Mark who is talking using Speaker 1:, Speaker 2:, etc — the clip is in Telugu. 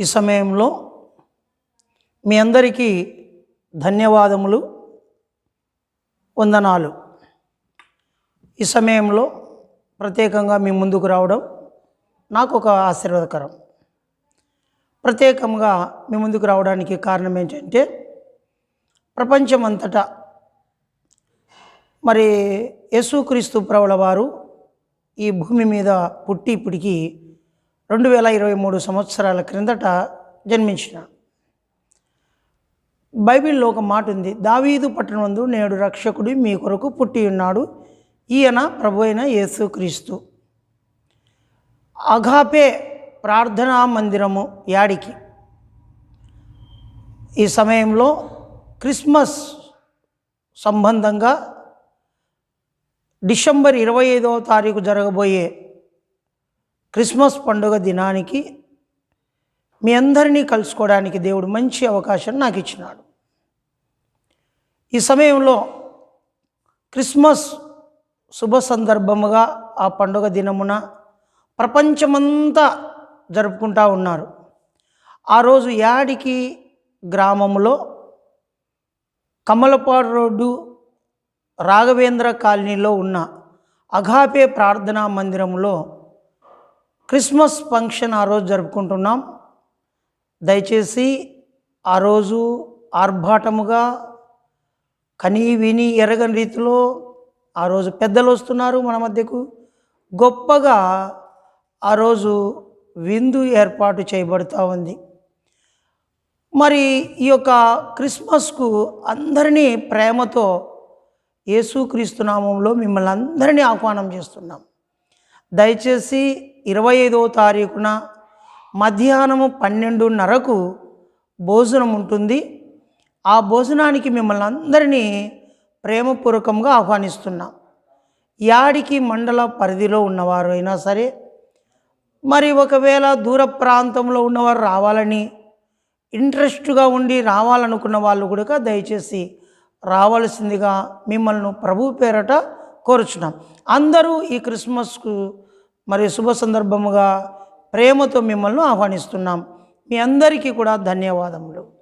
Speaker 1: ఈ సమయంలో మీ అందరికీ ధన్యవాదములు వందనాలు. ఈ సమయంలో ప్రత్యేకంగా మీ ముందుకు రావడం నాకు ఒక ఆశీర్వాదకరం. ప్రత్యేకంగా మీ ముందుకు రావడానికి కారణం ఏంటంటే ప్రపంచమంతటా మరి యేసుక్రీస్తు ప్రభుల వారు ఈ భూమి మీద పుట్టి ఇప్పటికీ రెండు వేల ఇరవై మూడు సంవత్సరాల క్రిందట జన్మించినాడు బైబిల్లో ఒక మాట ఉంది దావీదు పట్టణందు నేడు రక్షకుడు మీ కొరకు పుట్టి ఉన్నాడు ఈయన ప్రభు అయిన యేసుక్రీస్తు అఘాపే ప్రార్థనా మందిరము యాడికి. ఈ సమయంలో క్రిస్మస్ సంబంధంగా డిసెంబర్ ఇరవై ఐదవ తారీఖు జరగబోయే క్రిస్మస్ పండుగ దినానికి మీ అందరినీ కలుసుకోవడానికి దేవుడు మంచి అవకాశం నాకు ఇచ్చినాడు. ఈ సమయంలో క్రిస్మస్ శుభ సందర్భముగా ఆ పండుగ దినమున ప్రపంచమంతా జరుపుకుంటా ఉన్నారు. ఆ రోజు యాడికి గ్రామంలో కమలపాడు రోడ్డు రాఘవేంద్ర కాలనీలో ఉన్న అఘాపే ప్రార్థనా మందిరంలో క్రిస్మస్ ఫంక్షన్ ఆ రోజు జరుపుకుంటున్నాం. దయచేసి ఆ రోజు ఆర్భాటముగా కని విని ఎరగని రీతిలో ఆ రోజు పెద్దలు వస్తున్నారు మన మధ్యకు. గొప్పగా ఆ రోజు విందు ఏర్పాటు చేయబడుతూ ఉంది. మరి ఈ యొక్క క్రిస్మస్కు అందరినీ ప్రేమతో యేసుక్రీస్తు నామంలో మిమ్మల్ని అందరినీ ఆహ్వానం చేస్తున్నాం. దయచేసి ఇరవై ఐదవ తారీఖున మధ్యాహ్నము పన్నెండున్నరకు భోజనం ఉంటుంది. ఆ భోజనానికి మిమ్మల్ని అందరినీ ప్రేమపూర్వకంగా ఆహ్వానిస్తున్నాం. యాడికి మండల పరిధిలో ఉన్నవారు అయినా సరే మరి ఒకవేళ దూర ప్రాంతంలో ఉన్నవారు రావాలని ఇంట్రెస్ట్గా ఉండి రావాలనుకున్న వాళ్ళు కూడా దయచేసి రావాల్సిందిగా మిమ్మల్ని ప్రభు పేరట కోరుచున్నాం. అందరూ ఈ క్రిస్మస్కు మరి శుభ సందర్భముగా ప్రేమతో మిమ్మల్ని ఆహ్వానిస్తున్నాం. మీ అందరికీ కూడా ధన్యవాదములు.